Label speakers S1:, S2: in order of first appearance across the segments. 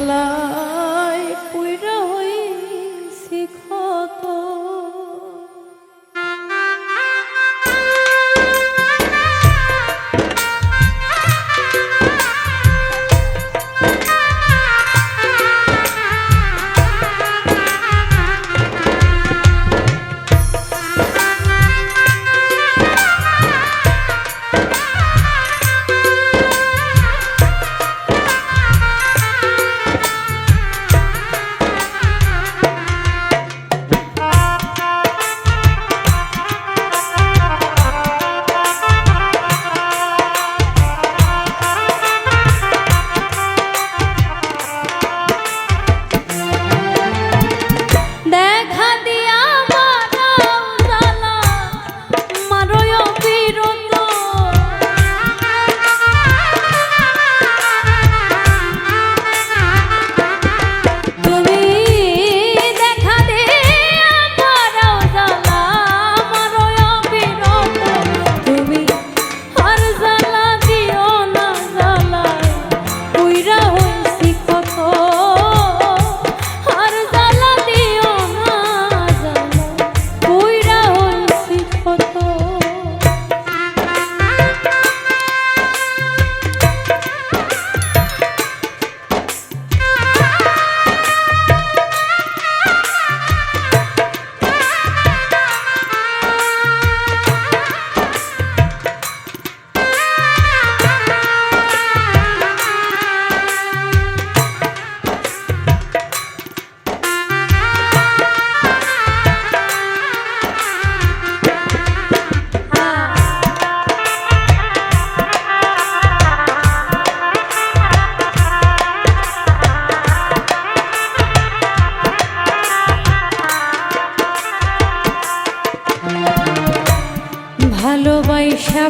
S1: Love.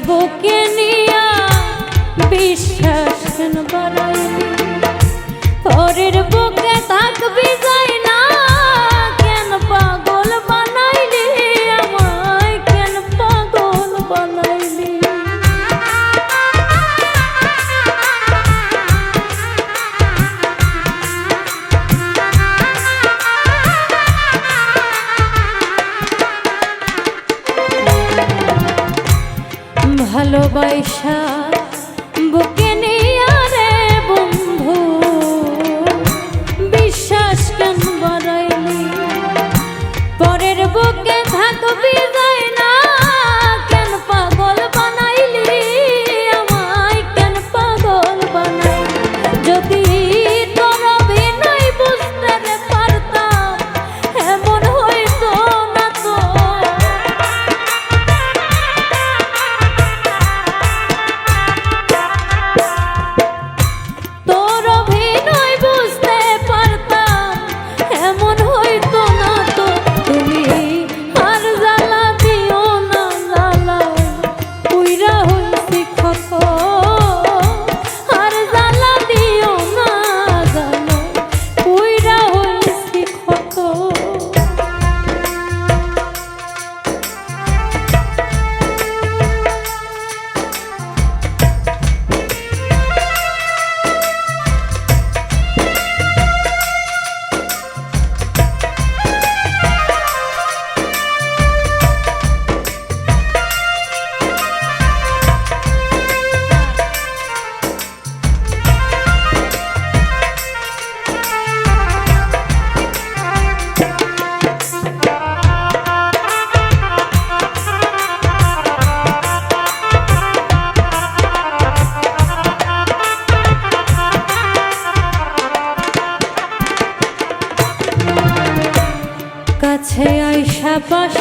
S1: বুকে নিয়া বিশ্বাস ভালোবাসা pas